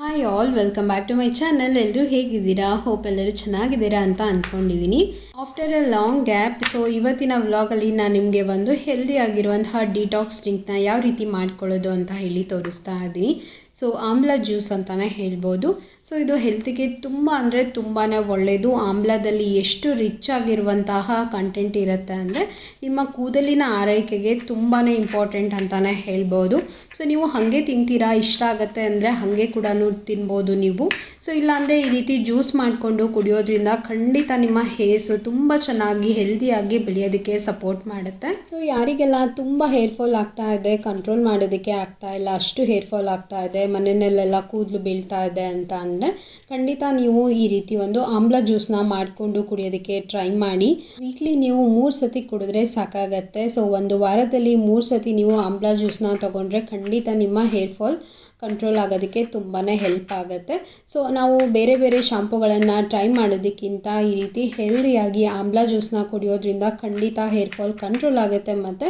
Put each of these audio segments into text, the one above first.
Hi. Hi all, welcome back to my channel. ಎಲ್ಲರೂ ಹೇಗಿದ್ದೀರಾ? Hope ಎಲ್ಲರೂ ಚೆನ್ನಾಗಿದ್ದೀರಾ ಅಂತ ಅಂದ್ಕೊಂಡಿದ್ದೀನಿ after a long gap, so ಇವತ್ತಿನ ವ್ಲಾಗಲ್ಲಿ ನಾನು ನಿಮಗೆ ಒಂದು ಹೆಲ್ದಿ ಆಗಿರುವಂತಹ ಡಿಟಾಕ್ಸ್ ಡ್ರಿಂಕ್ನ ಯಾವ ರೀತಿ ಮಾಡ್ಕೊಳ್ಳೋದು ಅಂತ ಹೇಳಿ ತೋರಿಸ್ತಾ ಇದ್ದೀನಿ. ಸೊ ಆಮ್ಲ ಜ್ಯೂಸ್ ಅಂತಲೇ ಹೇಳ್ಬೋದು. ಸೊ ಇದು ಹೆಲ್ತಿಗೆ ತುಂಬ ಅಂದರೆ ತುಂಬಾ ಒಳ್ಳೆಯದು ಆಮ್ಲದಲ್ಲಿ ಎಷ್ಟು ರಿಚ್ ಆಗಿರುವಂತಹ ಕಂಟೆಂಟ್ ಇರುತ್ತೆ ಅಂದರೆ ನಿಮ್ಮ ಕೂದಲಿನ ಆರೈಕೆಗೆ ತುಂಬಾ ಇಂಪಾರ್ಟೆಂಟ್ ಅಂತಲೇ ಹೇಳ್ಬೋದು. ಸೊ ನೀವು ಹಾಗೆ ತಿಂತೀರಾ, ಇಷ್ಟ ಆಗುತ್ತೆ ಅಂದರೆ ಹಾಗೆ ಕೂಡ ತಿನ್ಬೋದು ನೀವು. ಸೊ ಇಲ್ಲಾಂದರೆ ಈ ರೀತಿ ಜ್ಯೂಸ್ ಮಾಡಿಕೊಂಡು ಕುಡಿಯೋದ್ರಿಂದ ಖಂಡಿತ ನಿಮ್ಮ ಹೇರ್ಸು ತುಂಬ ಚೆನ್ನಾಗಿ ಹೆಲ್ದಿಯಾಗಿ ಬೆಳೆಯೋದಕ್ಕೆ ಸಪೋರ್ಟ್ ಮಾಡುತ್ತೆ. ಸೊ ಯಾರಿಗೆಲ್ಲ ತುಂಬ ಹೇರ್ ಫಾಲ್ ಆಗ್ತಾ ಇದೆ, ಕಂಟ್ರೋಲ್ ಮಾಡೋದಕ್ಕೆ ಆಗ್ತಾ ಇಲ್ಲ, ಅಷ್ಟು ಹೇರ್ ಫಾಲ್ ಆಗ್ತಾ ಇದೆ, ಮನೆಯಲ್ಲೆಲ್ಲ ಕೂದಲು ಬೀಳ್ತಾ ಇದೆ ಅಂತ ಅಂದರೆ ಖಂಡಿತ ನೀವು ಈ ರೀತಿ ಒಂದು ಆಮ್ಲ ಜ್ಯೂಸ್ನ ಮಾಡಿಕೊಂಡು ಕುಡಿಯೋದಕ್ಕೆ ಟ್ರೈ ಮಾಡಿ. ವೀಕ್ಲಿ ನೀವು ಮೂರು ಸತಿ ಕುಡಿದ್ರೆ ಸಾಕಾಗತ್ತೆ. ಸೊ ಒಂದು ವಾರದಲ್ಲಿ ಮೂರು ಸತಿ ನೀವು ಆಮ್ಲ ಜ್ಯೂಸ್ನ ತೊಗೊಂಡ್ರೆ ಖಂಡಿತ ನಿಮ್ಮ ಹೇರ್ ಫಾಲ್ ಕಂಟ್ರೋಲ್ ಆಗೋದಕ್ಕೆ ತುಂಬಾ ಹೆಲ್ಪ್ ಆಗುತ್ತೆ. ಸೊ ನಾವು ಬೇರೆ ಬೇರೆ ಶಾಂಪುಗಳನ್ನು ಟ್ರೈ ಮಾಡೋದಕ್ಕಿಂತ ಈ ರೀತಿ ಹೆಲ್ದಿಯಾಗಿ ಆಮ್ಲ ಜ್ಯೂಸ್ನ ಕುಡಿಯೋದ್ರಿಂದ ಖಂಡಿತ ಹೇರ್ ಫಾಲ್ ಕಂಟ್ರೋಲ್ ಆಗುತ್ತೆ ಮತ್ತು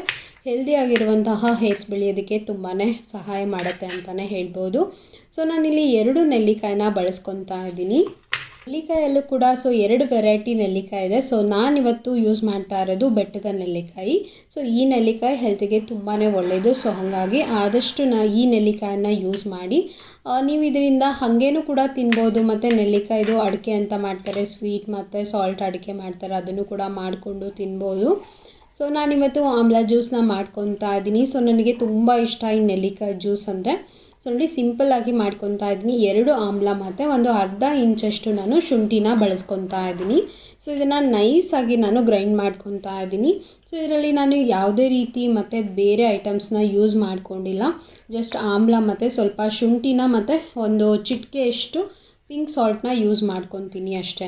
ಹೆಲ್ದಿಯಾಗಿರುವಂತಹ ಹೇರ್ಸ್ ಬೆಳೆಯೋದಕ್ಕೆ ತುಂಬಾ ಸಹಾಯ ಮಾಡುತ್ತೆ ಅಂತಲೇ ಹೇಳ್ಬೋದು. ಸೊ ನಾನಿಲ್ಲಿ ಎರಡು ನೆಲ್ಲಿಕಾಯಿನ ಬಳಸ್ಕೊತಾ ಇದ್ದೀನಿ. ನೆಲ್ಲಿಕಾಯಲ್ಲೂ ಕೂಡ ಸೊ ಎರಡು ವೆರೈಟಿ ನೆಲ್ಲಿಕಾಯಿ ಇದೆ. ಸೊ ನಾನಿವತ್ತು ಯೂಸ್ ಮಾಡ್ತಾ ಇರೋದು ಬೆಟ್ಟದ ನೆಲ್ಲಿಕಾಯಿ. ಸೊ ಈ ನೆಲ್ಲಿಕಾಯಿ ಹೆಲ್ತಿಗೆ ತುಂಬಾ ಒಳ್ಳೆಯದು ಸೊ ಹಾಗಾಗಿ ಆದಷ್ಟು ನಾ ಈ ನೆಲ್ಲಿಕಾಯನ್ನ ಯೂಸ್ ಮಾಡಿ. ನೀವು ಇದರಿಂದ ಹಾಗೇನೂ ಕೂಡ ತಿನ್ಬೋದು. ಮತ್ತು ನೆಲ್ಲಿಕಾಯಿದು ಅಡಿಕೆ ಅಂತ ಮಾಡ್ತಾರೆ. ಸ್ವೀಟ್ ಮತ್ತು ಸಾಲ್ಟ್ ಅಡಿಕೆ ಮಾಡ್ತಾರೆ. ಅದನ್ನು ಕೂಡ ಮಾಡಿಕೊಂಡು ತಿನ್ಬೋದು. ಸೊ ನಾನಿವತ್ತು ಆಮ್ಲ ಜ್ಯೂಸ್ನ ಮಾಡ್ಕೊತಾ ಇದ್ದೀನಿ. ಸೊ ನನಗೆ ತುಂಬ ಇಷ್ಟ ಈ ನೆಲ್ಲಿಕಾಯಿ ಜ್ಯೂಸ್ ಅಂದರೆ. ಸೊ ನೋಡಿ ಸಿಂಪಲ್ಲಾಗಿ ಮಾಡ್ಕೊತಾ ಇದ್ದೀನಿ. ಎರಡು ಆಮ್ಲ ಮತ್ತು ಒಂದು ಅರ್ಧ ಇಂಚಷ್ಟು ನಾನು ಶುಂಠಿನ ಬಳಸ್ಕೊತಾ ಇದ್ದೀನಿ. ಸೊ ಇದನ್ನು ನೈಸಾಗಿ ನಾನು ಗ್ರೈಂಡ್ ಮಾಡ್ಕೊತಾ ಇದ್ದೀನಿ. ಸೊ ಇದರಲ್ಲಿ ನಾನು ಯಾವುದೇ ರೀತಿ ಮತ್ತು ಬೇರೆ ಐಟಮ್ಸ್ನ ಯೂಸ್ ಮಾಡ್ಕೊಂಡಿಲ್ಲ. ಜಸ್ಟ್ ಆಮ್ಲ ಮತ್ತು ಸ್ವಲ್ಪ ಶುಂಠಿನ ಮತ್ತು ಒಂದು ಚಿಟಿಕೆಯಷ್ಟು ಪಿಂಕ್ ಸಾಲ್ಟ್ನ ಯೂಸ್ ಮಾಡ್ಕೊತೀನಿ ಅಷ್ಟೇ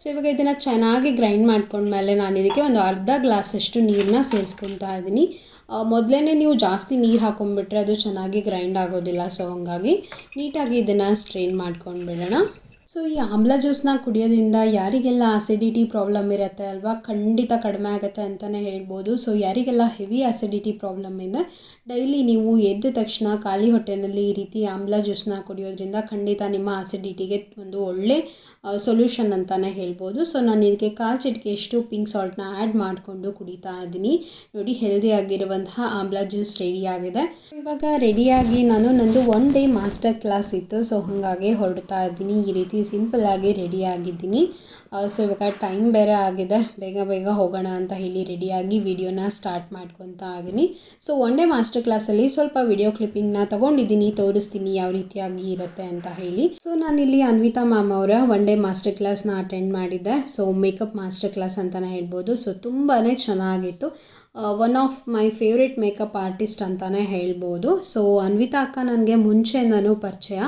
ಸೊ ಇವಾಗ ಇದನ್ನು ಚೆನ್ನಾಗಿ ಗ್ರೈಂಡ್ ಮಾಡ್ಕೊಂಡ್ಮೇಲೆ ನಾನು ಇದಕ್ಕೆ ಒಂದು ಅರ್ಧ ಗ್ಲಾಸಷ್ಟು ನೀರನ್ನ ಸೇರಿಸ್ಕೊತಾ ಇದ್ದೀನಿ. ಮೊದಲೇ ನೀವು ಜಾಸ್ತಿ ನೀರು ಹಾಕೊಂಡ್ಬಿಟ್ರೆ ಅದು ಚೆನ್ನಾಗಿ ಗ್ರೈಂಡ್ ಆಗೋದಿಲ್ಲ. ಸೊ ಹಂಗಾಗಿ ನೀಟಾಗಿ ಇದನ್ನು ಸ್ಟ್ರೈನ್ ಮಾಡ್ಕೊಂಡ್ಬಿಡೋಣ. ಸೊ ಈ ಆಮ್ಲ ಜ್ಯೂಸ್ನ ಕುಡಿಯೋದ್ರಿಂದ ಯಾರಿಗೆಲ್ಲ ಆಸಿಡಿಟಿ ಪ್ರಾಬ್ಲಮ್ ಇರುತ್ತೆ ಅಲ್ವಾ, ಖಂಡಿತ ಕಡಿಮೆ ಆಗುತ್ತೆ ಅಂತಲೇ ಹೇಳ್ಬೋದು. ಸೊ ಯಾರಿಗೆಲ್ಲ ಹೆವಿ ಆಸಿಡಿಟಿ ಪ್ರಾಬ್ಲಮ್ ಇದೆ ಡೈಲಿ ನೀವು ಎದ್ದ ತಕ್ಷಣ ಖಾಲಿ ಹೊಟ್ಟೆನಲ್ಲಿ ಈ ರೀತಿ ಆಮ್ಲ ಜ್ಯೂಸ್ನ ಕುಡಿಯೋದ್ರಿಂದ ಖಂಡಿತ ನಿಮ್ಮ ಆಸಿಡಿಟಿಗೆ ಒಂದು ಒಳ್ಳೆ ಸೊಲ್ಯೂಷನ್ ಅಂತಲೇ ಹೇಳ್ಬೋದು. ಸೊ ನಾನು ಇದಕ್ಕೆ ಕಾಲು ಚಿಟಿಕೆಯಷ್ಟು ಪಿಂಕ್ ಸಾಲ್ಟ್ನ ಆ್ಯಡ್ ಮಾಡಿಕೊಂಡು ಕುಡಿತಾ ಇದ್ದೀನಿ. ನೋಡಿ ಹೆಲ್ದಿ ಆಗಿರುವಂತಹ ಆಮ್ಲ ಜ್ಯೂಸ್ ರೆಡಿಯಾಗಿದೆ ಇವಾಗ ರೆಡಿಯಾಗಿ ನಾನು ನಂದು ಒನ್ ಡೇ ಮಾಸ್ಟರ್ ಕ್ಲಾಸ್ ಇತ್ತು. ಸೊ ಹಾಗಾಗಿ ಹೊರಡ್ತಾ ಇದ್ದೀನಿ. ಈ ರೀತಿ ಸಿಂಪಲ್ಲಾಗಿ ರೆಡಿಯಾಗಿದ್ದೀನಿ ಸೊ ಇವಾಗ ಟೈಮ್ ಬೇರೆ ಆಗಿದೆ. ಬೇಗ ಬೇಗ ಹೋಗೋಣ ಅಂತ ಹೇಳಿ ರೆಡಿಯಾಗಿ ವಿಡಿಯೋನ ಸ್ಟಾರ್ಟ್ ಮಾಡ್ಕೊತಾ ಇದ್ದೀನಿ ಸೊ ಒನ್ ಡೇ ಮಾಸ್ಟರ್ ಕ್ಲಾಸಲ್ಲಿ ಸ್ವಲ್ಪ ವಿಡಿಯೋ ಕ್ಲಿಪ್ಪಿಂಗ್ನ ತೊಗೊಂಡಿದ್ದೀನಿ ತೋರಿಸ್ತೀನಿ ಯಾವ ರೀತಿಯಾಗಿ ಇರುತ್ತೆ ಅಂತ ಹೇಳಿ. ಸೊ ನಾನಿಲ್ಲಿ ಅನ್ವಿತಾ ಮ್ಯಾಮ್ ಅವರ ಒನ್ ಡೇ ಮಾಸ್ಟರ್ ಕ್ಲಾಸ್ನ ಅಟೆಂಡ್ ಮಾಡಿದ್ದೆ. ಸೊ ಮೇಕಪ್ ಮಾಸ್ಟರ್ ಕ್ಲಾಸ್ ಅಂತಲೇ ಹೇಳ್ಬೋದು. ಸೊ ತುಂಬಾ ಚೆನ್ನಾಗಿತ್ತು. One of my favourite makeup artist ಅಂತಲೇ ಹೇಳ್ಬೋದು. ಸೊ ಅನ್ವಿತಾ ಅಕ್ಕ ನನಗೆ ಮುಂಚೆ ನಾನು ಪರಿಚಯ.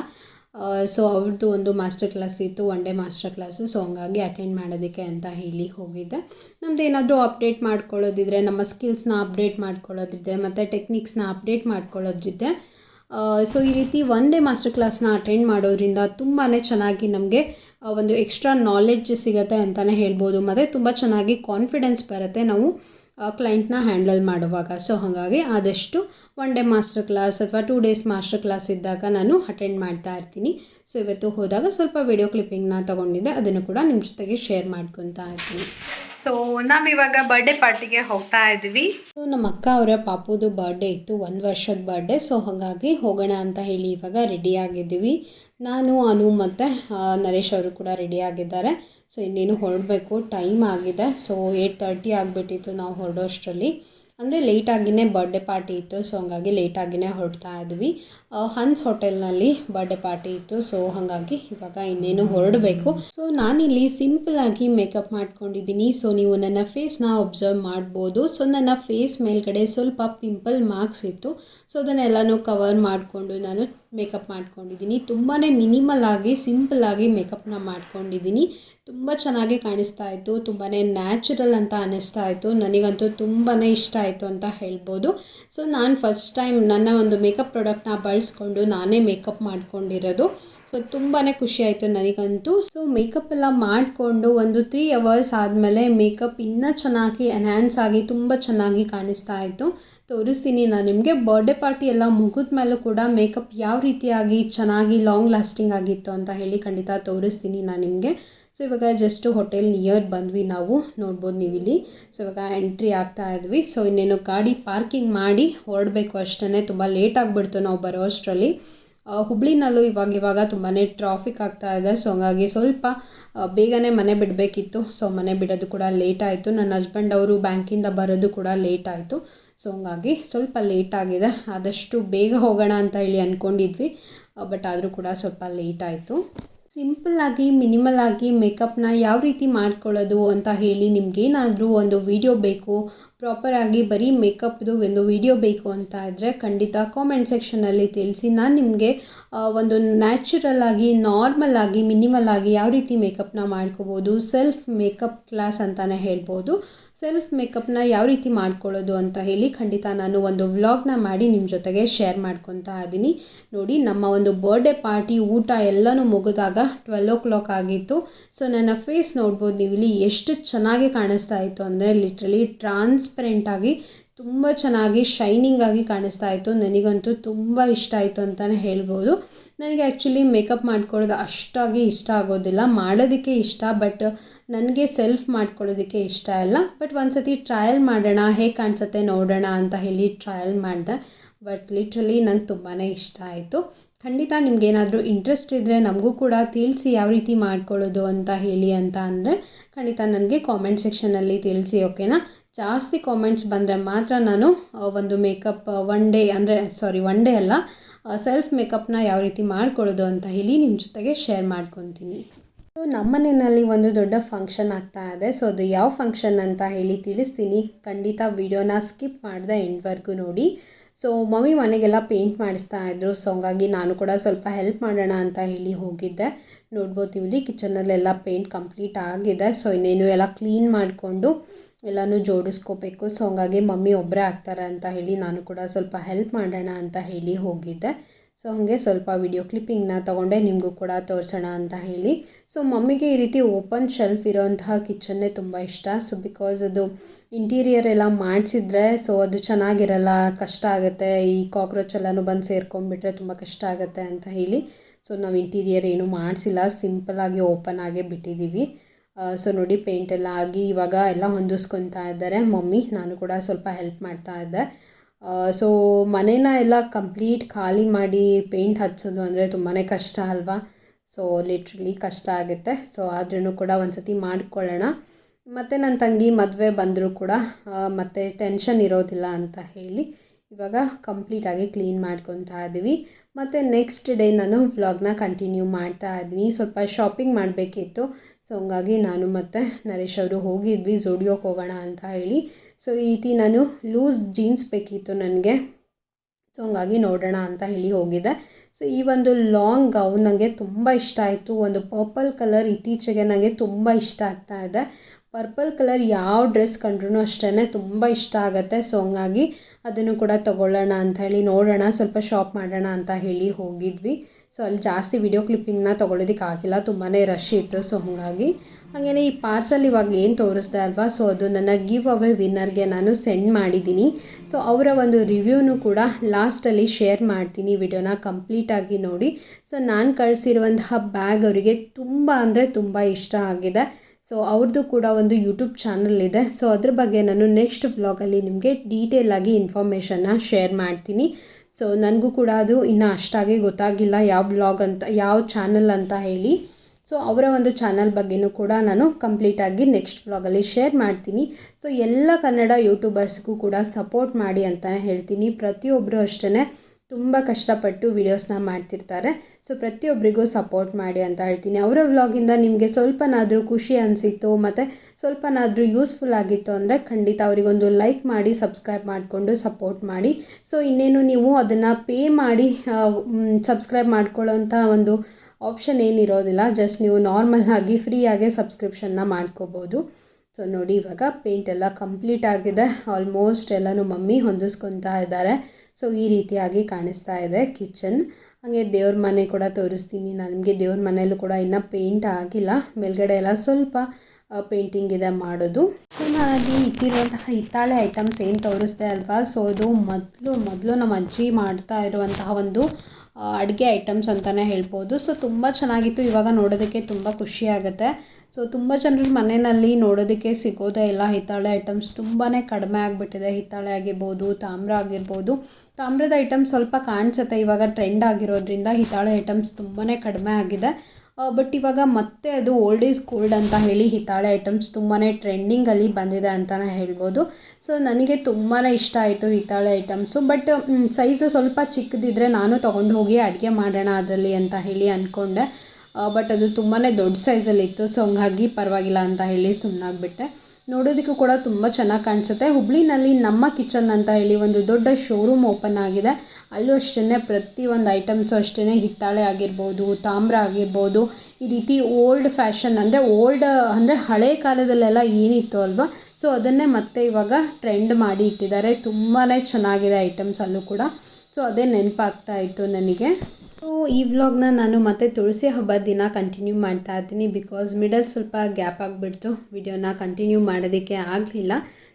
ಸೊ ಅವ್ರದ್ದು ಒಂದು ಮಾಸ್ಟರ್ ಕ್ಲಾಸ್ ಇತ್ತು one day master class so ಹಂಗಾಗಿ ಅಟೆಂಡ್ ಮಾಡೋದಕ್ಕೆ ಅಂತ ಹೇಳಿ ಹೋಗಿದ್ದೆ. ನಮ್ದು ಏನಾದರೂ ಅಪ್ಡೇಟ್ ಮಾಡ್ಕೊಳ್ಳೋದಿದ್ರೆ, ನಮ್ಮ ಸ್ಕಿಲ್ಸ್ನ ಅಪ್ಡೇಟ್ ಮಾಡ್ಕೊಳ್ಳೋದಿದ್ರೆ, ಮತ್ತು ಟೆಕ್ನಿಕ್ಸ್ನ ಅಪ್ಡೇಟ್ ಮಾಡ್ಕೊಳ್ಳೋದ್ರಿದ್ದೆ ಸೊ ಈ ರೀತಿ ಒನ್ ಡೇ ಮಾಸ್ಟರ್ ಕ್ಲಾಸ್ನ ಅಟೆಂಡ್ ಮಾಡೋದ್ರಿಂದ ತುಂಬಾ ಚೆನ್ನಾಗಿ ನಮಗೆ ಒಂದು ಎಕ್ಸ್ಟ್ರಾ ನಾಲೆಡ್ಜ್ ಸಿಗುತ್ತೆ ಅಂತಲೇ ಹೇಳ್ಬೋದು. ಮತ್ತು ತುಂಬ ಚೆನ್ನಾಗಿ ಕಾನ್ಫಿಡೆನ್ಸ್ ಬರುತ್ತೆ. ನಾವು ಕ್ಲೈಂಟ್ನ ಹ್ಯಾಂಡಲ್ ಮಾಡುವಾಗ. ಸೊ ಹಾಗಾಗಿ ಆದಷ್ಟು ಒನ್ ಡೇ ಮಾಸ್ಟರ್ ಕ್ಲಾಸ್ ಅಥವಾ ಟೂ ಡೇಸ್ ಮಾಸ್ಟರ್ ಕ್ಲಾಸ್ ಇದ್ದಾಗ ನಾನು ಅಟೆಂಡ್ ಮಾಡ್ತಾ ಇರ್ತೀನಿ. ಸೊ ಇವತ್ತು ಹೋದಾಗ ಸ್ವಲ್ಪ ವಿಡಿಯೋ ಕ್ಲಿಪ್ಪಿಂಗ್ನ ತೊಗೊಂಡಿದ್ದೆ. ಅದನ್ನು ಕೂಡ ನಿಮ್ಮ ಜೊತೆಗೆ ಶೇರ್ ಮಾಡ್ಕೊತಾ ಇರ್ತೀನಿ. ಸೊ ನಾವು ಇವಾಗ ಬರ್ಡೇ ಪಾರ್ಟಿಗೆ ಹೋಗ್ತಾ ಇದ್ವಿ. ಸೊ ನಮ್ಮ ಅಕ್ಕ ಅವರ ಪಾಪುದು ಬರ್ಡೇ ಇತ್ತು. ಒಂದು ವರ್ಷದ ಬರ್ಡೇ ಸೊ ಹಾಗಾಗಿ ಹೋಗೋಣ ಅಂತ ಹೇಳಿ ಇವಾಗ ರೆಡಿಯಾಗಿದ್ದೀವಿ ನಾನು, ಅನು ಮತ್ತು ನರೇಶ್ ಅವರು ಕೂಡ ರೆಡಿ ಆಗಿದ್ದಾರೆ. ಸೊ ಇನ್ನೇನು ಹೊರಡಬೇಕು ಟೈಮ್ ಆಗಿದೆ. ಸೊ ಏಯ್ಟ್ ತರ್ಟಿ ಆಗಿಬಿಟ್ಟಿತ್ತು ನಾವು ಹೊರಡೋಷ್ಟರಲ್ಲಿ. ಅಂದರೆ ಲೇಟಾಗಿಯೇ ಬರ್ಡೇ ಪಾರ್ಟಿ ಇತ್ತು. ಸೊ ಹಂಗಾಗಿ ಲೇಟಾಗಿಯೇ ಹೊರಡ್ತಾ ಇದ್ವಿ. ಹನ್ಸ್ ಹೋಟೆಲ್ನಲ್ಲಿ ಬರ್ಡೇ ಪಾರ್ಟಿ ಇತ್ತು. ಸೊ ಹಾಗಾಗಿ ಇವಾಗ ಇನ್ನೇನು ಹೊರಡಬೇಕು. ಸೊ ನಾನಿಲ್ಲಿ ಆಗಿ ಮೇಕಪ್ ಮಾಡ್ಕೊಂಡಿದ್ದೀನಿ. ಸೊ ನೀವು ನನ್ನ ಫೇಸ್ನ ಒಬ್ಸರ್ವ್ ಮಾಡ್ಬೋದು. ಸೊ ನನ್ನ ಫೇಸ್ ಮೇಲ್ಗಡೆ ಸ್ವಲ್ಪ ಪಿಂಪಲ್ ಮಾರ್ಕ್ಸ್ ಇತ್ತು. ಸೊ ಅದನ್ನೆಲ್ಲನೂ ಕವರ್ ಮಾಡಿಕೊಂಡು ನಾನು ಮೇಕಪ್ ಮಾಡ್ಕೊಂಡಿದ್ದೀನಿ. ತುಂಬಾ ಮಿನಿಮಲ್ ಆಗಿ ಸಿಂಪಲ್ ಆಗಿ ಮೇಕಪ್ನ ಮಾಡ್ಕೊಂಡಿದ್ದೀನಿ. ತುಂಬ ಚೆನ್ನಾಗಿ ಕಾಣಿಸ್ತಾ ಇತ್ತು. ತುಂಬಾ ನ್ಯಾಚುರಲ್ ಅಂತ ಅನ್ನಿಸ್ತಾ ಇತ್ತು. ನನಗಂತೂ ತುಂಬಾ ಇಷ್ಟ ಆಯಿತು ಅಂತ ಹೇಳ್ಬೋದು. ಸೊ ನಾನು ಫಸ್ಟ್ ಟೈಮ್ ನನ್ನ ಒಂದು ಮೇಕಪ್ ಪ್ರಾಡಕ್ಟ್ನ ಬಳಸ್ಕೊಂಡು ನಾನೇ ಮೇಕಪ್ ಮಾಡ್ಕೊಂಡಿರೋದು. ಸೊ ತುಂಬಾ ಖುಷಿ ಆಯಿತು ನನಗಂತೂ. ಸೊ ಮೇಕಪ್ ಎಲ್ಲ ಮಾಡಿಕೊಂಡು ಒಂದು ತ್ರೀ ಅವರ್ಸ್ ಆದಮೇಲೆ ಮೇಕಪ್ ಇನ್ನೂ ಚೆನ್ನಾಗಿ ಎನ್ಹ್ಯಾನ್ಸ್ ಆಗಿ ತುಂಬ ಚೆನ್ನಾಗಿ ಕಾಣಿಸ್ತಾ ಇತ್ತು. ತೋರಿಸ್ತೀನಿ ನಾನು ನಿಮಗೆ. ಬರ್ಡೇ ಪಾರ್ಟಿ ಎಲ್ಲ ಮುಗಿದ ಮೇಲೂ ಕೂಡ ಮೇಕಪ್ ಯಾವ ರೀತಿಯಾಗಿ ಚೆನ್ನಾಗಿ ಲಾಂಗ್ ಲಾಸ್ಟಿಂಗ್ ಆಗಿತ್ತು ಅಂತ ಹೇಳಿ ಖಂಡಿತ ತೋರಿಸ್ತೀನಿ ನಾನು ನಿಮಗೆ. ಸೊ ಇವಾಗ ಜಸ್ಟ್ ಹೋಟೆಲ್ ನಿಯರ್ ಬಂದ್ವಿ ನಾವು. ನೋಡ್ಬೋದು ನೀವು ಇಲ್ಲಿ ಸೊ ಇವಾಗ ಎಂಟ್ರಿ ಆಗ್ತಾ ಇದ್ವಿ. ಸೊ ಇನ್ನೇನು ಗಾಡಿ ಪಾರ್ಕಿಂಗ್ ಮಾಡಿ ಹೊರಡಬೇಕು ಅಷ್ಟೇ ತುಂಬ ಲೇಟ್ ಆಗಿಬಿಡ್ತು ನಾವು ಬರೋ ಅಷ್ಟರಲ್ಲಿ. ಹುಬ್ಳಿನಲ್ಲೂ ಇವಾಗ ಇವಾಗ ತುಂಬಾ ಟ್ರಾಫಿಕ್ ಆಗ್ತಾ ಇದೆ. ಸೊ ಹಂಗಾಗಿ ಸ್ವಲ್ಪ ಬೇಗನೆ ಮನೆ ಬಿಡಬೇಕಿತ್ತು. ಸೊ ಮನೆ ಬಿಡೋದು ಕೂಡ ಲೇಟ್ ಆಯಿತು. ನನ್ನ ಹಸ್ಬೆಂಡ್ ಅವರು ಬ್ಯಾಂಕಿಂದ ಬರೋದು ಕೂಡ ಲೇಟ್ ಆಯಿತು. ಸೊ ಹಂಗಾಗಿ ಸ್ವಲ್ಪ ಲೇಟ್ ಆಗಿದೆ. ಆದಷ್ಟು ಬೇಗ ಹೋಗೋಣ ಅಂತ ಹೇಳಿ ಅಂದ್ಕೊಂಡಿದ್ವಿ ಬಟ್ ಆದರೂ ಕೂಡ ಸ್ವಲ್ಪ ಲೇಟ್ ಆಯಿತು. ಸಿಂಪಲ್ ಆಗಿ, ಮಿನಿಮಲ್ ಆಗಿ ಮೇಕಪ್ನ ಯಾವ ರೀತಿ ಮಾಡ್ಕೊಳ್ಳೋದು ಅಂತ ಹೇಳಿ ನಿಮ್ಗೇನಾದರೂ ಒಂದು ವಿಡಿಯೋ ಬೇಕು ಪ್ರಾಪರಾಗಿ ಬರೀ ಮೇಕಪ್ದು ಒಂದು ವಿಡಿಯೋ ಬೇಕು ಅಂತ ಇದ್ದರೆ ಖಂಡಿತ ಕಾಮೆಂಟ್ ಸೆಕ್ಷನಲ್ಲಿ ತಿಳಿಸಿ. ನಾನು ನಿಮಗೆ ಒಂದು ನ್ಯಾಚುರಲ್ ಆಗಿ ನಾರ್ಮಲ್ ಆಗಿ, ಮಿನಿಮಲ್ ಆಗಿ ಯಾವ ರೀತಿ ಮೇಕಪ್ನ ಮಾಡ್ಕೋಬೋದು ಸೆಲ್ಫ್ ಮೇಕಪ್ ಕ್ಲಾಸ್ ಅಂತಲೇ ಹೇಳ್ಬೋದು. ಸೆಲ್ಫ್ ಮೇಕಪ್ನ ಯಾವ ರೀತಿ ಮಾಡ್ಕೊಳ್ಳೋದು ಅಂತ ಹೇಳಿ ಖಂಡಿತ ನಾನು ಒಂದು ವ್ಲಾಗ್ನ ಮಾಡಿ ನಿಮ್ಮ ಜೊತೆಗೆ ಶೇರ್ ಮಾಡ್ಕೊತಾ ಇದ್ದೀನಿ ನೋಡಿ, ನಮ್ಮ ಒಂದು ಬರ್ಡೇ ಪಾರ್ಟಿ ಊಟ ಎಲ್ಲನೂ ಮುಗಿದಾಗ ಟ್ವೆಲ್ ಓ ಕ್ಲಾಕ್ ಆಗಿತ್ತು. ಸೊ ನನ್ನ ಫೇಸ್ ನೋಡ್ಬೋದು ನೀವು ಇಲ್ಲಿ ಎಷ್ಟು ಚೆನ್ನಾಗಿ ಕಾಣಿಸ್ತಾ ಇತ್ತು ಅಂದರೆ ಲಿಟ್ರಲಿ ಟ್ರಾನ್ಸ್ಪರೆಂಟ್ ಆಗಿ ತುಂಬ ಚೆನ್ನಾಗಿ ಶೈನಿಂಗ್ ಆಗಿ ಕಾಣಿಸ್ತಾ ಇತ್ತು. ನನಗಂತೂ ತುಂಬ ಇಷ್ಟ ಆಯಿತು ಅಂತಲೇ ಹೇಳ್ಬೋದು. ನನಗೆ ಆ್ಯಕ್ಚುಲಿ ಮೇಕಪ್ ಮಾಡ್ಕೊಳ್ಳೋದು ಅಷ್ಟಾಗಿ ಇಷ್ಟ ಆಗೋದಿಲ್ಲ. ಮಾಡೋದಕ್ಕೆ ಇಷ್ಟ ಬಟ್ ನನಗೆ ಸೆಲ್ಫ್ ಮಾಡ್ಕೊಳ್ಳೋದಕ್ಕೆ ಇಷ್ಟ ಇಲ್ಲ. ಬಟ್ ಒಂದ್ಸತಿ ಟ್ರಯಲ್ ಮಾಡೋಣ, ಹೇಗೆ ಕಾಣಿಸುತ್ತೆ ನೋಡೋಣ ಅಂತ ಹೇಳಿ ಟ್ರಯಲ್ ಮಾಡಿದೆ. ಬಟ್ ಲಿಟ್ರಲಿ ನಂಗೆ ತುಂಬಾ ಇಷ್ಟ ಆಯಿತು. ಖಂಡಿತ ನಿಮ್ಗೇನಾದರೂ ಇಂಟ್ರೆಸ್ಟ್ ಇದ್ದರೆ ನಮಗೂ ಕೂಡ ತಿಳಿಸಿ ಯಾವ ರೀತಿ ಮಾಡ್ಕೊಳ್ಳೋದು ಅಂತ ಹೇಳಿ ಅಂತ ಅಂದರೆ ಖಂಡಿತ ನನಗೆ ಕಾಮೆಂಟ್ ಸೆಕ್ಷನಲ್ಲಿ ತಿಳಿಸಿ ಓಕೆನಾ ಜಾಸ್ತಿ ಕಾಮೆಂಟ್ಸ್ ಬಂದರೆ ಮಾತ್ರ ನಾನು ಒಂದು ಮೇಕಪ್ ಒನ್ ಡೇ ಅಂದರೆ ಸಾರಿ ಒನ್ ಡೇ ಅಲ್ಲ ಸೆಲ್ಫ್ ಮೇಕಪ್ನ ಯಾವ ರೀತಿ ಮಾಡ್ಕೊಳ್ಳೋದು ಅಂತ ಹೇಳಿ ನಿಮ್ಮ ಜೊತೆಗೆ ಶೇರ್ ಮಾಡ್ಕೊತೀನಿ. ಸೊ ನಮ್ಮ ಮನೆಯಲ್ಲಿ ಒಂದು ದೊಡ್ಡ ಫಂಕ್ಷನ್ ಆಗ್ತಾ ಇದೆ. ಸೊ ಅದು ಯಾವ ಫಂಕ್ಷನ್ ಅಂತ ಹೇಳಿ ತಿಳಿಸ್ತೀನಿ. ಖಂಡಿತ ವಿಡಿಯೋನ ಸ್ಕಿಪ್ ಮಾಡಿದೆ ಎಂಡ್ವರೆಗೂ ನೋಡಿ. ಸೊ ಮಮ್ಮಿ ಮನೆಗೆಲ್ಲ ಪೇಂಟ್ ಮಾಡಿಸ್ತಾ ಇದ್ರು. ಸೊ ಹಂಗಾಗಿ ನಾನು ಕೂಡ ಸ್ವಲ್ಪ ಹೆಲ್ಪ್ ಮಾಡೋಣ ಅಂತ ಹೇಳಿ ಹೋಗಿದ್ದೆ. ನೋಡ್ಬೋದು ಇಲ್ಲಿ ಕಿಚನಲ್ಲೆಲ್ಲ ಪೇಂಟ್ ಕಂಪ್ಲೀಟ್ ಆಗಿದೆ. ಸೊ ಇನ್ನೇನು ಎಲ್ಲ ಕ್ಲೀನ್ ಮಾಡಿಕೊಂಡು ಎಲ್ಲನೂ ಜೋಡಿಸ್ಕೋಬೇಕು. ಸೊ ಹಂಗಾಗಿ ಮಮ್ಮಿ ಒಬ್ಬರೇ ಆಗ್ತಾರೆ ಅಂತ ಹೇಳಿ ನಾನು ಕೂಡ ಸ್ವಲ್ಪ ಹೆಲ್ಪ್ ಮಾಡೋಣ ಅಂತ ಹೇಳಿ ಹೋಗಿದ್ದೆ. ಸೊ ಹಾಗೆ ಸ್ವಲ್ಪ ವಿಡಿಯೋ ಕ್ಲಿಪ್ಪಿಂಗ್ನ ತೊಗೊಂಡೆ, ನಿಮಗೂ ಕೂಡ ತೋರಿಸೋಣ ಅಂತ ಹೇಳಿ. ಸೊ ಮಮ್ಮಿಗೆ ಈ ರೀತಿ ಓಪನ್ ಶೆಲ್ಫ್ ಇರೋಂತಹ ಕಿಚನ್ನೇ ತುಂಬ ಇಷ್ಟ. ಸೊ ಬಿಕಾಸ್ ಅದು ಇಂಟೀರಿಯರ್ ಎಲ್ಲ ಮಾಡಿಸಿದ್ರೆ ಸೊ ಅದು ಚೆನ್ನಾಗಿರಲ್ಲ, ಕಷ್ಟ ಆಗುತ್ತೆ, ಈ ಕಾಕ್ರೋಚ್ ಎಲ್ಲನೂ ಬಂದು ಸೇರ್ಕೊಂಡ್ಬಿಟ್ರೆ ತುಂಬ ಕಷ್ಟ ಆಗುತ್ತೆ ಅಂತ ಹೇಳಿ. ಸೊ ನಾವು ಇಂಟೀರಿಯರ್ ಏನೂ ಮಾಡಿಸಿಲ್ಲ. ಆಗಿ ಓಪನ್ ಆಗೇ ಬಿಟ್ಟಿದ್ದೀವಿ ಸೊ ನೋಡಿ ಪೇಂಟ್ ಎಲ್ಲ ಆಗಿ ಇವಾಗ ಎಲ್ಲ ಹೊಂದಿಸ್ಕೊತಾ ಇದ್ದಾರೆ. ಮಮ್ಮಿ, ನಾನು ಕೂಡ ಸ್ವಲ್ಪ ಹೆಲ್ಪ್ ಮಾಡ್ತಾ ಇದ್ದೆ. ಸೊ ಮನೇನ ಎಲ್ಲ ಕಂಪ್ಲೀಟ್ ಖಾಲಿ ಮಾಡಿ ಪೇಂಟ್ ಹಚ್ಚೋದು ಅಂದರೆ ತುಂಬಾ ಕಷ್ಟ ಅಲ್ವಾ? ಸೊ ಲಿಟ್ರಲಿ ಕಷ್ಟ ಆಗುತ್ತೆ. ಸೊ ಆದ್ರೂ ಕೂಡ ಒಂದು ಸತಿ ಮಾಡ್ಕೊಳ್ಳೋಣ. ಮತ್ತು ನನ್ನ ತಂಗಿ ಮದುವೆ ಬಂದರೂ ಕೂಡ ಮತ್ತೆ ಟೆನ್ಷನ್ ಇರೋದಿಲ್ಲ ಅಂತ ಹೇಳಿ. ಇವಾಗ ಕಂಪ್ಲೀಟಾಗಿ ಕ್ಲೀನ್ ಮಾಡ್ಕೊತಾ ಇದ್ದೀವಿ. ಮತ್ತು ನೆಕ್ಸ್ಟ್ ಡೇ ನಾನು ವ್ಲಾಗ್ನ ಕಂಟಿನ್ಯೂ ಮಾಡ್ತಾ ಇದ್ದೀನಿ ಸ್ವಲ್ಪ ಶಾಪಿಂಗ್ ಮಾಡಬೇಕಿತ್ತು. ಸೊ ಹಂಗಾಗಿ ನಾನು ಮತ್ತು ನರೇಶ್ ಅವರು ಹೋಗಿದ್ವಿ. ಜೋಡಿಯೋಕ್ಕೆ ಹೋಗೋಣ ಅಂತ ಹೇಳಿ. ಸೊ ಈ ರೀತಿ ನಾನು ಲೂಸ್ ಜೀನ್ಸ್ ಬೇಕಿತ್ತು ನನಗೆ. ಸೊ ಹಂಗಾಗಿ ನೋಡೋಣ ಅಂತ ಹೇಳಿ ಹೋಗಿದ್ದೆ. ಸೊ ಈ ಒಂದು ಲಾಂಗ್ ಗೌನ್ ನನಗೆ ತುಂಬ ಇಷ್ಟ ಆಯಿತು. ಒಂದು ಪರ್ಪಲ್ ಕಲರ್ ಇತ್ತೀಚೆಗೆ ನನಗೆ ತುಂಬ ಇಷ್ಟ ಆಗ್ತಾ ಇದೆ. ಪರ್ಪಲ್ ಕಲರ್ ಯಾವ ಡ್ರೆಸ್ ಕಂಡ್ರೂ ಅಷ್ಟೇ ತುಂಬ ಇಷ್ಟ ಆಗುತ್ತೆ. ಸೊ ಹಂಗಾಗಿ ಅದನ್ನು ಕೂಡ ತೊಗೊಳ್ಳೋಣ ಅಂತ ಹೇಳಿ ನೋಡೋಣ, ಸ್ವಲ್ಪ ಶಾಪ್ ಮಾಡೋಣ ಅಂತ ಹೇಳಿ ಹೋಗಿದ್ವಿ. ಸೊ ಅಲ್ಲಿ ಜಾಸ್ತಿ ವಿಡಿಯೋ ಕ್ಲಿಪ್ಪಿಂಗ್ನ ತೊಗೊಳೋದಕ್ಕೆ ಆಗಿಲ್ಲ ತುಂಬಾ ರಶ್ ಇತ್ತು. ಸೊ ಹಾಗಾಗಿ ಹಾಗೆಯೇ ಈ ಪಾರ್ಸಲ್ ಇವಾಗ ಏನು ತೋರಿಸ್ದೆ ಅಲ್ವಾ? ಸೊ ಅದು ನನ್ನ ಗಿವ್ ಅವೇ ವಿನ್ನರ್ಗೆ ನಾನು ಸೆಂಡ್ ಮಾಡಿದ್ದೀನಿ. ಸೊ ಅವರ ಒಂದು ರಿವ್ಯೂನು ಕೂಡ ಲಾಸ್ಟಲ್ಲಿ ಶೇರ್ ಮಾಡ್ತೀನಿ ವಿಡಿಯೋನ ಕಂಪ್ಲೀಟಾಗಿ ನೋಡಿ. ಸೊ ನಾನು ಕಳಿಸಿರುವಂತಹ ಬ್ಯಾಗ್ ಅವರಿಗೆ ತುಂಬ ಅಂದರೆ ತುಂಬ ಇಷ್ಟ ಆಗಿದೆ. ಸೊ ಅವ್ರದ್ದು ಕೂಡ ಒಂದು ಯೂಟ್ಯೂಬ್ ಚಾನಲ್ ಇದೆ. ಸೊ ಅದ್ರ ಬಗ್ಗೆ ನಾನು ನೆಕ್ಸ್ಟ್ ವ್ಲಾಗಲ್ಲಿ ನಿಮಗೆ ಡೀಟೇಲ್ ಆಗಿ ಇನ್ಫಾರ್ಮೇಷನ್ನ ಶೇರ್ ಮಾಡ್ತೀನಿ. ಸೊ ನನಗೂ ಕೂಡ ಅದು ಇನ್ನೂ ಅಷ್ಟಾಗಿ ಗೊತ್ತಾಗಿಲ್ಲ ಯಾವ ವ್ಲಾಗ್ ಅಂತ, ಯಾವ ಚಾನಲ್ ಅಂತ ಹೇಳಿ. ಸೊ ಅವರ ಒಂದು ಚಾನಲ್ ಬಗ್ಗೆನೂ ಕೂಡ ನಾನು ಕಂಪ್ಲೀಟಾಗಿ ನೆಕ್ಸ್ಟ್ ವ್ಲಾಗಲ್ಲಿ ಶೇರ್ ಮಾಡ್ತೀನಿ. ಸೊ ಎಲ್ಲ ಕನ್ನಡ ಯೂಟ್ಯೂಬರ್ಸ್ಗೂ ಕೂಡ ಸಪೋರ್ಟ್ ಮಾಡಿ ಅಂತಲೇ ಹೇಳ್ತೀನಿ. ಪ್ರತಿಯೊಬ್ಬರು ಅಷ್ಟೇ ತುಂಬ ಕಷ್ಟಪಟ್ಟು ವೀಡಿಯೋಸ್ನ ಮಾಡ್ತಿರ್ತಾರೆ. ಸೊ ಪ್ರತಿಯೊಬ್ಬರಿಗೂ ಸಪೋರ್ಟ್ ಮಾಡಿ ಅಂತ ಹೇಳ್ತೀನಿ. ಅವರ ವ್ಲಾಗಿಂದ ನಿಮಗೆ ಸ್ವಲ್ಪನಾದರೂ ಖುಷಿ ಅನಿಸಿತ್ತು, ಮತ್ತು ಸ್ವಲ್ಪನಾದರೂ ಯೂಸ್ಫುಲ್ ಆಗಿತ್ತು ಅಂದರೆ ಖಂಡಿತ ಅವರಿಗೊಂದು ಲೈಕ್ ಮಾಡಿ ಸಬ್ಸ್ಕ್ರೈಬ್ ಮಾಡಿಕೊಂಡು ಸಪೋರ್ಟ್ ಮಾಡಿ. ಸೊ ಇನ್ನೇನು ನೀವು ಅದನ್ನು ಪೇ ಮಾಡಿ ಸಬ್ಸ್ಕ್ರೈಬ್ ಮಾಡ್ಕೊಳ್ಳೋಂಥ ಒಂದು ಆಪ್ಷನ್ ಏನಿರೋದಿಲ್ಲ. ಜಸ್ಟ್ ನೀವು ನಾರ್ಮಲ್ ಆಗಿ ಫ್ರೀಯಾಗೆ ಸಬ್ಸ್ಕ್ರಿಪ್ಷನ್ನ ಮಾಡ್ಕೋಬೋದು. ಸೊ ನೋಡಿ ಇವಾಗ ಪೇಂಟ್ ಎಲ್ಲ ಕಂಪ್ಲೀಟ್ ಆಗಿದೆ. ಆಲ್ಮೋಸ್ಟ್ ಎಲ್ಲನೂ ಮಮ್ಮಿ ಹೊಂದಿಸ್ಕೊತಾ ಇದ್ದಾರೆ. ಸೊ ಈ ರೀತಿಯಾಗಿ ಕಾಣಿಸ್ತಾ ಇದೆ ಕಿಚನ್. ಹಾಗೆ ದೇವ್ರ ಮನೆ ಕೂಡ ತೋರಿಸ್ತೀನಿ. ನಾನು ನಿಮಗೆ ದೇವ್ರ ಮನೆಯಲ್ಲೂ ಕೂಡ ಇನ್ನೂ ಪೇಂಟ್ ಆಗಿಲ್ಲ. ಮೇಲ್ಗಡೆ ಎಲ್ಲ ಸ್ವಲ್ಪ ಪೇಂಟಿಂಗ್ ಇದೆ ಮಾಡೋದು. ಸೊ ನಾನಲ್ಲಿ ಇಟ್ಟಿರುವಂತಹ ಹಿತ್ತಾಳೆ ಐಟಮ್ಸ್ ಏನು ತೋರಿಸ್ದೆ ಅಲ್ವಾ? ಸೊ ಅದು ಮೊದಲು ಮೊದಲು ನಮ್ಮ ಅಜ್ಜಿ ಮಾಡ್ತಾ ಇರುವಂತಹ ಒಂದು ಅಡುಗೆ ಐಟಮ್ಸ್ ಅಂತಲೇ ಹೇಳ್ಬೋದು. ಸೊ ತುಂಬ ಚೆನ್ನಾಗಿತ್ತು. ಇವಾಗ ನೋಡೋದಕ್ಕೆ ತುಂಬ ಖುಷಿ ಆಗುತ್ತೆ. ಸೊ ತುಂಬ ಜನರು ಮನೆಯಲ್ಲಿ ನೋಡೋದಕ್ಕೆ ಸಿಗೋದೇ ಇಲ್ಲ. ಹಿತ್ತಾಳೆ ಐಟಮ್ಸ್ ತುಂಬಾ ಕಡಿಮೆ ಆಗಿಬಿಟ್ಟಿದೆ. ಹಿತ್ತಾಳೆ ಆಗಿರ್ಬೋದು, ತಾಮ್ರ ಆಗಿರ್ಬೋದು. ತಾಮ್ರದ ಐಟಮ್ಸ್ ಸ್ವಲ್ಪ ಕಾಣಿಸುತ್ತೆ. ಇವಾಗ ಟ್ರೆಂಡ್ ಆಗಿರೋದ್ರಿಂದ ಹಿತ್ತಾಳೆ ಐಟಮ್ಸ್ ತುಂಬಾ ಕಡಿಮೆ ಆಗಿದೆ. ಬಟ್ ಇವಾಗ ಮತ್ತೆ ಅದು ಓಲ್ಡ್ ಈಸ್ ಗೋಲ್ಡ್ ಅಂತ ಹೇಳಿ ಹಿತ್ತಾಳೆ ಐಟಮ್ಸ್ ತುಂಬಾ ಟ್ರೆಂಡಿಂಗಲ್ಲಿ ಬಂದಿದೆ ಅಂತಲೇ ಹೇಳ್ಬೋದು. ಸೊ ನನಗೆ ತುಂಬಾ ಇಷ್ಟ ಆಯಿತು ಹಿತ್ತಾಳೆ ಐಟಮ್ಸು ಬಟ್ ಸೈಜ್ ಸ್ವಲ್ಪ ಚಿಕ್ಕದಿದ್ದರೆ ನಾನು ತೊಗೊಂಡು ಹೋಗಿ ಅಡುಗೆ ಮಾಡೋಣ ಅದರಲ್ಲಿ ಅಂತ ಹೇಳಿ ಅಂದ್ಕೊಂಡೆ ಬಟ್ ಅದು ತುಂಬಾ ದೊಡ್ಡ ಸೈಜಲ್ಲಿತ್ತು ಸೊ ಹಂಗಾಗಿ ಪರವಾಗಿಲ್ಲ ಅಂತ ಹೇಳಿ ಸುಮ್ಮನಾಗ್ಬಿಟ್ಟೆ ನೋಡೋದಕ್ಕೂ ಕೂಡ ತುಂಬ ಚೆನ್ನಾಗಿ ಕಾಣಿಸುತ್ತೆ. ಹುಬ್ಳಿನಲ್ಲಿ ನಮ್ಮ ಕಿಚನ್ ಅಂತ ಹೇಳಿ ಒಂದು ದೊಡ್ಡ ಶೋರೂಮ್ ಓಪನ್ ಆಗಿದೆ. ಅಲ್ಲೂ ಅಷ್ಟೇ ಪ್ರತಿಯೊಂದು ಐಟಮ್ಸು ಅಷ್ಟೇ ಹಿತ್ತಾಳೆ ಆಗಿರ್ಬೋದು, ತಾಮ್ರ ಆಗಿರ್ಬೋದು, ಈ ರೀತಿ ಓಲ್ಡ್ ಫ್ಯಾಷನ್ ಅಂದರೆ ಓಲ್ಡ್ ಅಂದರೆ ಹಳೆ ಕಾಲದಲ್ಲೆಲ್ಲ ಏನಿತ್ತು ಅಲ್ವಾ? ಸೊ ಅದನ್ನೇ ಮತ್ತೆ ಇವಾಗ ಟ್ರೆಂಡ್ ಮಾಡಿ ಇಟ್ಟಿದ್ದಾರೆ. ತುಂಬಾ ಚೆನ್ನಾಗಿದೆ ಐಟಮ್ಸ್ ಅಲ್ಲೂ ಕೂಡ. ಸೊ ಅದೇ ನೆನಪಾಗ್ತಾ ಇತ್ತು ನನಗೆ. ಸೊ ಈ ವ್ಲಾಗ್ನ ನಾನು ಮತ್ತೆ ತುಳಸಿ ಹಬ್ಬದ ದಿನ ಕಂಟಿನ್ಯೂ ಮಾಡ್ತಾ ಇದ್ದೀನಿ ಬಿಕಾಸ್ ಮಿಡಲ್ ಸ್ವಲ್ಪ ಗ್ಯಾಪ್ ಆಗಿಬಿಡ್ತು. ವಿಡಿಯೋನ ಕಂಟಿನ್ಯೂ ಮಾಡೋದಕ್ಕೆ ಆಗಲಿಲ್ಲ.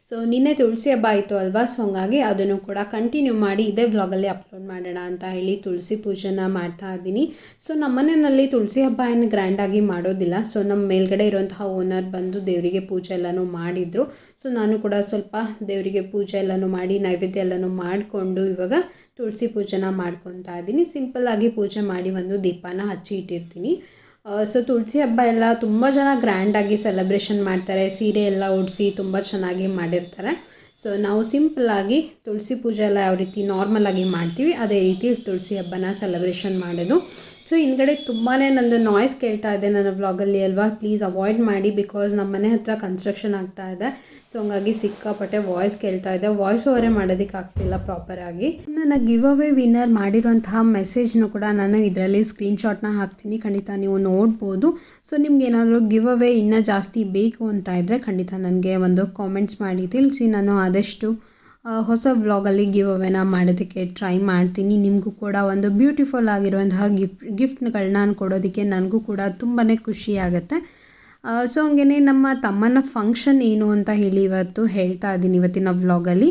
ಸೊ ನಿನ್ನೆ ತುಳಸಿ ಹಬ್ಬ ಆಯಿತು ಅಲ್ವಾ? ಸೊ ಹಂಗಾಗಿ ಅದನ್ನು ಕೂಡ ಕಂಟಿನ್ಯೂ ಮಾಡಿ ಇದೇ ವ್ಲಾಗಲ್ಲಿ ಅಪ್ಲೋಡ್ ಮಾಡೋಣ ಅಂತ ಹೇಳಿ ತುಳಸಿ ಪೂಜೆನ ಮಾಡ್ತಾ ಇದ್ದೀನಿ. ಸೊ ನಮ್ಮ ಮನೆಯಲ್ಲಿ ತುಳಸಿ ಹಬ್ಬ ಏನು ಗ್ರ್ಯಾಂಡಾಗಿ ಮಾಡೋದಿಲ್ಲ. ಸೊ ನಮ್ಮ ಮೇಲ್ಗಡೆ ಇರುವಂತಹ ಓನರ್ ಬಂದು ದೇವರಿಗೆ ಪೂಜೆ ಎಲ್ಲನೂ ಮಾಡಿದರು. ಸೊ ನಾನು ಕೂಡ ಸ್ವಲ್ಪ ದೇವರಿಗೆ ಪೂಜೆ ಎಲ್ಲನೂ ಮಾಡಿ, ನೈವೇದ್ಯ ಎಲ್ಲನೂ ಮಾಡಿಕೊಂಡು ಇವಾಗ ತುಳಸಿ ಪೂಜೆನ ಮಾಡ್ಕೊತಾ ಇದ್ದೀನಿ. ಸಿಂಪಲ್ಲಾಗಿ ಪೂಜೆ ಮಾಡಿ ಒಂದು ದೀಪನ ಹಚ್ಚಿ ಇಟ್ಟಿರ್ತೀನಿ. ಸೊ ತುಳಸಿ ಹಬ್ಬ ಎಲ್ಲ ತುಂಬ ಜನ ಗ್ರ್ಯಾಂಡಾಗಿ ಸೆಲೆಬ್ರೇಷನ್ ಮಾಡ್ತಾರೆ. ಸೀರೆ ಎಲ್ಲ ಉಡಿಸಿ ತುಂಬ ಚೆನ್ನಾಗಿ ಮಾಡಿರ್ತಾರೆ. ಸೊ ನಾವು ಸಿಂಪಲ್ಲಾಗಿ ತುಳಸಿ ಪೂಜೆ ಎಲ್ಲ ಯಾವ ರೀತಿ ನಾರ್ಮಲಾಗಿ ಮಾಡ್ತೀವಿ, ಅದೇ ರೀತಿ ತುಳಸಿ ಹಬ್ಬನ ಸೆಲೆಬ್ರೇಷನ್ ಮಾಡೋದು. ಸೊ ಹಿಂದ್ಗಡೆ ತುಂಬಾ ನಂದು ನಾಯ್ಸ್ ಕೇಳ್ತಾ ಇದೆ ನನ್ನ ವ್ಲಾಗಲ್ಲಿ ಅಲ್ವಾ ಪ್ಲೀಸ್ ಅವಾಯ್ಡ್ ಮಾಡಿ ಬಿಕಾಸ್ ನಮ್ಮ ಮನೆ ಹತ್ರ ಕನ್ಸ್ಟ್ರಕ್ಷನ್ ಆಗ್ತಾ ಇದೆ ಸೊ ಹಂಗಾಗಿ ಸಿಕ್ಕಾಪಟ್ಟೆ ವಾಯ್ಸ್ ಕೇಳ್ತಾ ಇದೆ ವಾಯ್ಸ್ ಓವರೇ ಮಾಡೋದಕ್ಕೆ ಆಗ್ತಿಲ್ಲ ಪ್ರಾಪರಾಗಿ ನನ್ನ ಗಿವ್ ಅವೇ ವಿನ್ನರ್ ಮಾಡಿರುವಂತಹ ಮೆಸೇಜ್ನು ಕೂಡ ನಾನು ಇದರಲ್ಲಿ ಸ್ಕ್ರೀನ್ಶಾಟ್ನ ಹಾಕ್ತೀನಿ ಖಂಡಿತ ನೀವು ನೋಡ್ಬೋದು ಸೊ ನಿಮ್ಗೆ ಏನಾದರೂ ಗಿವ್ ಅವೇ ಇನ್ನೂ ಜಾಸ್ತಿ ಬೇಕು ಅಂತ ಇದ್ದರೆ ಖಂಡಿತ ನನಗೆ ಒಂದು ಕಾಮೆಂಟ್ಸ್ ಮಾಡಿ ತಿಳಿಸಿ ನಾನು ಆದಷ್ಟು ಹೊಸ ವ್ಲಾಗಲ್ಲಿ ಗಿವ್ ಅವೇನ ಮಾಡೋದಕ್ಕೆ ಟ್ರೈ ಮಾಡ್ತೀನಿ. ನಿಮಗೂ ಕೂಡ ಒಂದು ಬ್ಯೂಟಿಫುಲ್ ಆಗಿರುವಂತಹ ಗಿಫ್ಟ್ ಗಿಫ್ಟ್ಗಳನ್ನ ಕೊಡೋದಕ್ಕೆ ನನಗೂ ಕೂಡ ತುಂಬಾ ಖುಷಿ ಆಗುತ್ತೆ ಸೊ ಹಂಗೆ ನಮ್ಮ ತಮ್ಮನ ಫಂಕ್ಷನ್ ಏನು ಅಂತ ಹೇಳಿ ಇವತ್ತು ಹೇಳ್ತಾ ಇದ್ದೀನಿ ಇವತ್ತಿನ ವ್ಲಾಗಲ್ಲಿ.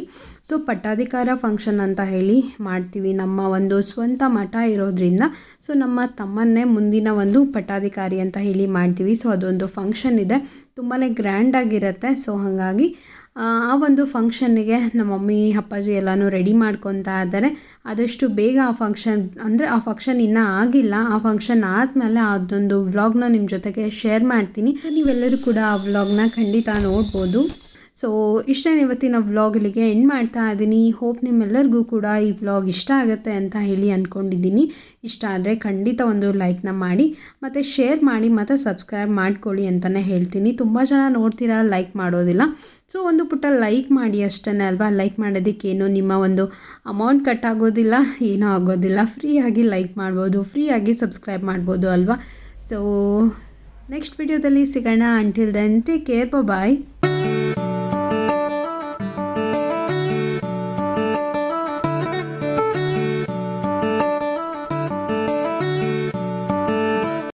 ಸೊ ಪಟ್ಟಾಧಿಕಾರ ಫಂಕ್ಷನ್ ಅಂತ ಹೇಳಿ ಮಾಡ್ತೀವಿ. ನಮ್ಮ ಒಂದು ಸ್ವಂತ ಮಠ ಇರೋದ್ರಿಂದ ಸೊ ನಮ್ಮ ತಮ್ಮನ್ನೇ ಮುಂದಿನ ಒಂದು ಪಟ್ಟಾಧಿಕಾರಿ ಅಂತ ಹೇಳಿ ಮಾಡ್ತೀವಿ. ಸೊ ಅದೊಂದು ಫಂಕ್ಷನ್ ಇದೆ. ತುಂಬಾ ಗ್ರ್ಯಾಂಡಾಗಿರುತ್ತೆ ಸೊ ಹಾಗಾಗಿ ಆ ಒಂದು ಫಂಕ್ಷನ್ನಿಗೆ ನಮ್ಮ ಮಮ್ಮಿ, ಅಪ್ಪಾಜಿ ಎಲ್ಲನೂ ರೆಡಿ ಮಾಡ್ಕೊತಾ ಇದ್ದಾರೆ. ಆದಷ್ಟು ಬೇಗ ಆ ಫಂಕ್ಷನ್ ಅಂದರೆ ಆ ಫಂಕ್ಷನ್ ಇನ್ನೂ ಆಗಿಲ್ಲ. ಆ ಫಂಕ್ಷನ್ ಆದಮೇಲೆ ಅದೊಂದು ವ್ಲಾಗ್ನ ನಿಮ್ಮ ಜೊತೆಗೆ ಶೇರ್ ಮಾಡ್ತೀನಿ. ನೀವೆಲ್ಲರೂ ಕೂಡ ಆ ವ್ಲಾಗ್ನ ಖಂಡಿತ ನೋಡ್ಬೋದು. ಸೊ ಇಷ್ಟೇ ಇವತ್ತಿನ ವ್ಲಾಗ್ ಇಲ್ಲಿಗೆ ಎಂಡ್ ಮಾಡ್ತಾ ಇದ್ದೀನಿ. ಹೋಪ್ ನಿಮ್ಮೆಲ್ಲರಿಗೂ ಕೂಡ ಈ ವ್ಲಾಗ್ ಇಷ್ಟ ಆಗುತ್ತೆ ಅಂತ ಹೇಳಿ ಅಂದ್ಕೊಂಡಿದ್ದೀನಿ ಇಷ್ಟ ಆದರೆ ಖಂಡಿತ ಒಂದು ಲೈಕ್ನ ಮಾಡಿ, ಮತ್ತು ಶೇರ್ ಮಾಡಿ, ಮತ್ತು ಸಬ್ಸ್ಕ್ರೈಬ್ ಮಾಡ್ಕೊಳ್ಳಿ ಅಂತಲೇ ಹೇಳ್ತೀನಿ. ತುಂಬ ಜನ ನೋಡ್ತೀರಾ, ಲೈಕ್ ಮಾಡೋದಿಲ್ಲ. ಸೊ ಒಂದು ಪುಟ್ಟ ಲೈಕ್ ಮಾಡಿ ಅಷ್ಟೇ ಅಲ್ವಾ? ಲೈಕ್ ಮಾಡೋದಕ್ಕೇನು? ನಿಮ್ಮ ಒಂದು ಅಮೌಂಟ್ ಕಟ್ ಆಗೋದಿಲ್ಲ, ಏನೂ ಆಗೋದಿಲ್ಲ. ಫ್ರೀಯಾಗಿ ಲೈಕ್ ಮಾಡ್ಬೋದು, ಫ್ರೀಯಾಗಿ ಸಬ್ಸ್ಕ್ರೈಬ್ ಮಾಡ್ಬೋದು ಅಲ್ವಾ? ಸೊ ನೆಕ್ಸ್ಟ್ ವಿಡಿಯೋದಲ್ಲಿ ಸಿಗೋಣ. Until then take care bye